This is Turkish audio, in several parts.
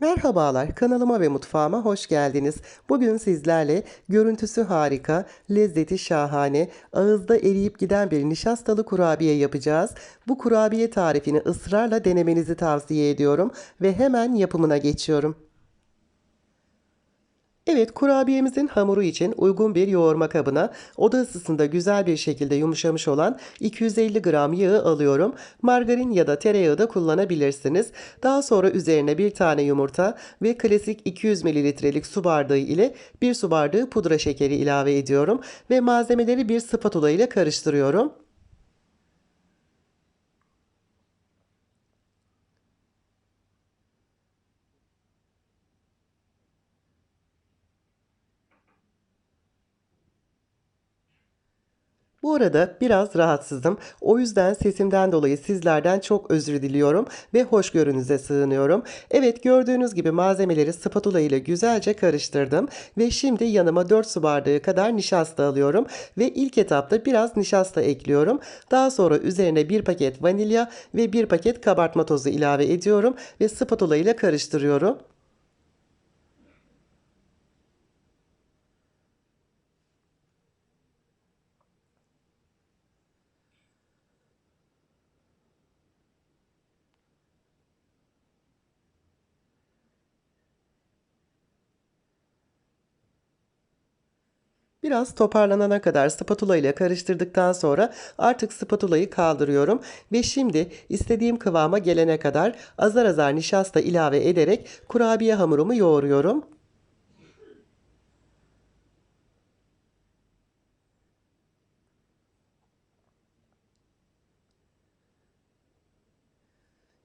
Merhabalar, kanalıma ve mutfağıma hoş geldiniz. Bugün sizlerle görüntüsü harika, lezzeti şahane, ağızda eriyip giden bir nişastalı kurabiye yapacağız. Bu kurabiye tarifini ısrarla denemenizi tavsiye ediyorum ve hemen yapımına geçiyorum. Evet, kurabiyemizin hamuru için uygun bir yoğurma kabına oda ısısında güzel bir şekilde yumuşamış olan 250 gram yağı alıyorum. Margarin ya da tereyağı da kullanabilirsiniz. Daha sonra üzerine bir tane yumurta ve klasik 200 mililitrelik su bardağı ile bir su bardağı pudra şekeri ilave ediyorum ve malzemeleri bir spatula ile karıştırıyorum. Bu arada biraz rahatsızım. O yüzden sesimden dolayı sizlerden çok özür diliyorum ve hoşgörünüze sığınıyorum. Evet gördüğünüz gibi malzemeleri spatula ile güzelce karıştırdım ve şimdi yanıma 4 su bardağı kadar nişasta alıyorum ve ilk etapta biraz nişasta ekliyorum. Daha sonra üzerine bir paket vanilya ve bir paket kabartma tozu ilave ediyorum ve spatula ile karıştırıyorum. Biraz toparlanana kadar spatula ile karıştırdıktan sonra artık spatulayı kaldırıyorum ve şimdi istediğim kıvama gelene kadar azar azar nişasta ilave ederek kurabiye hamurumu yoğuruyorum.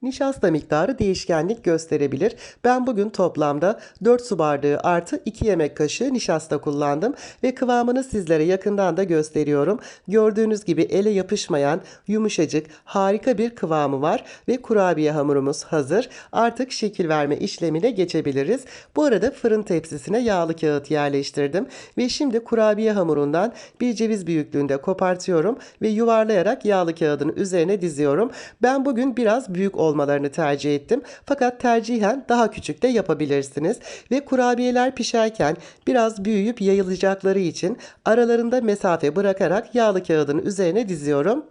Nişasta miktarı değişkenlik gösterebilir. Ben bugün toplamda 4 su bardağı artı 2 yemek kaşığı nişasta kullandım ve kıvamını sizlere yakından da gösteriyorum. Gördüğünüz gibi ele yapışmayan yumuşacık harika bir kıvamı var ve kurabiye hamurumuz hazır. Artık şekil verme işlemine geçebiliriz. Bu arada fırın tepsisine yağlı kağıt yerleştirdim ve şimdi kurabiye hamurundan bir ceviz büyüklüğünde kopartıyorum ve yuvarlayarak yağlı kağıdın üzerine diziyorum. Ben bugün biraz büyük olmalarını tercih ettim. Fakat tercihen daha küçük de yapabilirsiniz. Ve kurabiyeler pişerken biraz büyüyüp yayılacakları için aralarında mesafe bırakarak yağlı kağıdın üzerine diziyorum.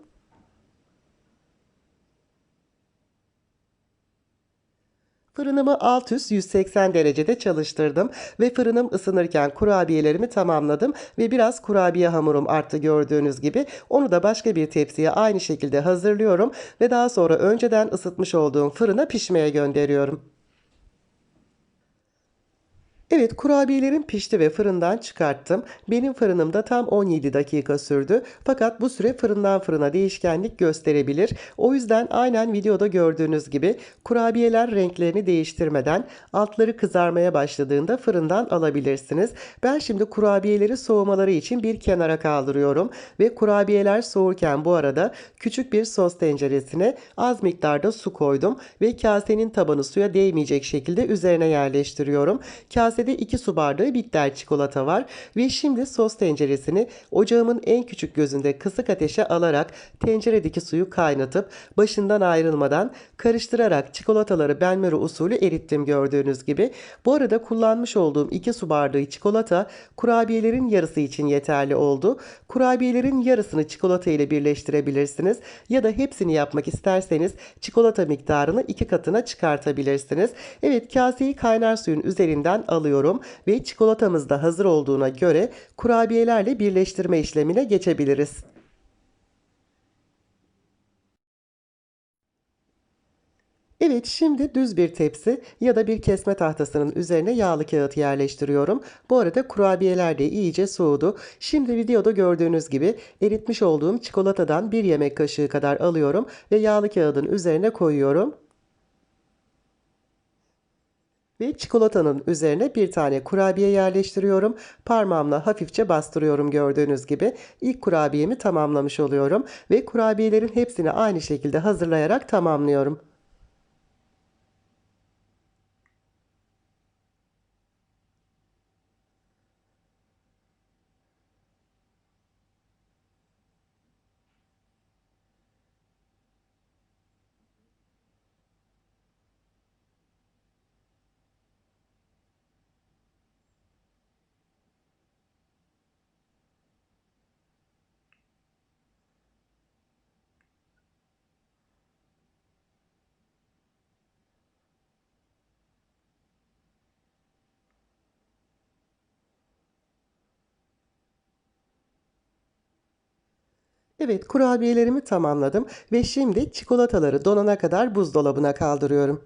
Fırınımı alt üst 180 derecede çalıştırdım ve fırınım ısınırken kurabiyelerimi tamamladım ve biraz kurabiye hamurum arttı gördüğünüz gibi. Onu da başka bir tepsiye aynı şekilde hazırlıyorum ve daha sonra önceden ısıtmış olduğum fırına pişmeye gönderiyorum. Evet kurabiyelerim pişti ve fırından çıkarttım. Benim fırınımda tam 17 dakika sürdü. Fakat bu süre fırından fırına değişkenlik gösterebilir. O yüzden aynen videoda gördüğünüz gibi kurabiyeler renklerini değiştirmeden altları kızarmaya başladığında fırından alabilirsiniz. Ben şimdi kurabiyeleri soğumaları için bir kenara kaldırıyorum. Ve kurabiyeler soğurken bu arada küçük bir sos tenceresine az miktarda su koydum. Ve kasenin tabanı suya değmeyecek şekilde üzerine yerleştiriyorum. Kase kasede 2 su bardağı bitter çikolata var ve şimdi sos tenceresini ocağımın en küçük gözünde kısık ateşe alarak tenceredeki suyu kaynatıp başından ayrılmadan karıştırarak çikolataları benmari usulü erittim gördüğünüz gibi. Bu arada kullanmış olduğum 2 su bardağı çikolata kurabiyelerin yarısı için yeterli oldu. Kurabiyelerin yarısını çikolata ile birleştirebilirsiniz ya da hepsini yapmak isterseniz çikolata miktarını iki katına çıkartabilirsiniz. Evet kaseyi kaynar suyun üzerinden alıyorum alıyorum ve çikolatamız da hazır olduğuna göre kurabiyelerle birleştirme işlemine geçebiliriz. Evet şimdi düz bir tepsi ya da bir kesme tahtasının üzerine yağlı kağıt yerleştiriyorum. Bu arada kurabiyeler de iyice soğudu. Şimdi videoda gördüğünüz gibi eritmiş olduğum çikolatadan bir yemek kaşığı kadar alıyorum ve yağlı kağıdın üzerine koyuyorum. Ve çikolatanın üzerine bir tane kurabiye yerleştiriyorum. Parmağımla hafifçe bastırıyorum gördüğünüz gibi. İlk kurabiyemi tamamlamış oluyorum. Ve kurabiyelerin hepsini aynı şekilde hazırlayarak tamamlıyorum. Evet, kurabiyelerimi tamamladım ve şimdi çikolataları donana kadar buzdolabına kaldırıyorum.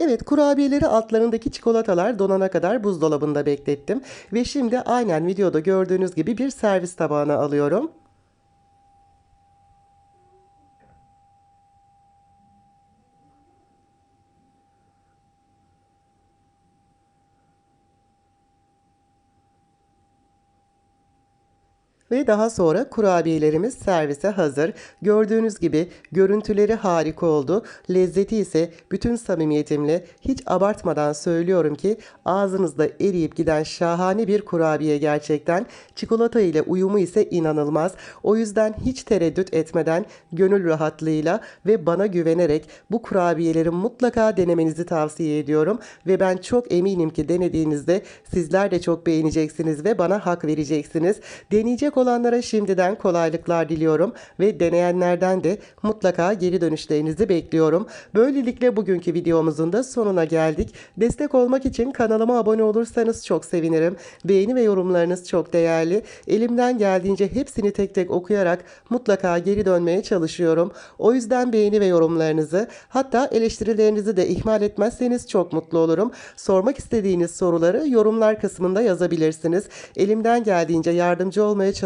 Evet, kurabiyeleri altlarındaki çikolatalar donana kadar buzdolabında beklettim ve şimdi aynen videoda gördüğünüz gibi bir servis tabağına alıyorum. Ve daha sonra kurabiyelerimiz servise hazır. Gördüğünüz gibi görüntüleri harika oldu. Lezzeti ise bütün samimiyetimle hiç abartmadan söylüyorum ki ağzınızda eriyip giden şahane bir kurabiye gerçekten. Çikolata ile uyumu ise inanılmaz. O yüzden hiç tereddüt etmeden gönül rahatlığıyla ve bana güvenerek bu kurabiyeleri mutlaka denemenizi tavsiye ediyorum. Ve ben çok eminim ki denediğinizde sizler de çok beğeneceksiniz ve bana hak vereceksiniz. Deneyecek olanlara şimdiden kolaylıklar diliyorum ve deneyenlerden de mutlaka geri dönüşlerinizi bekliyorum. Böylelikle bugünkü videomuzun da sonuna geldik. Destek olmak için kanalıma abone olursanız çok sevinirim. Beğeni ve yorumlarınız çok değerli. Elimden geldiğince hepsini tek tek okuyarak mutlaka geri dönmeye çalışıyorum. O yüzden beğeni ve yorumlarınızı hatta eleştirilerinizi de ihmal etmezseniz çok mutlu olurum. Sormak istediğiniz soruları yorumlar kısmında yazabilirsiniz. Elimden geldiğince yardımcı olmaya çalışıyorum.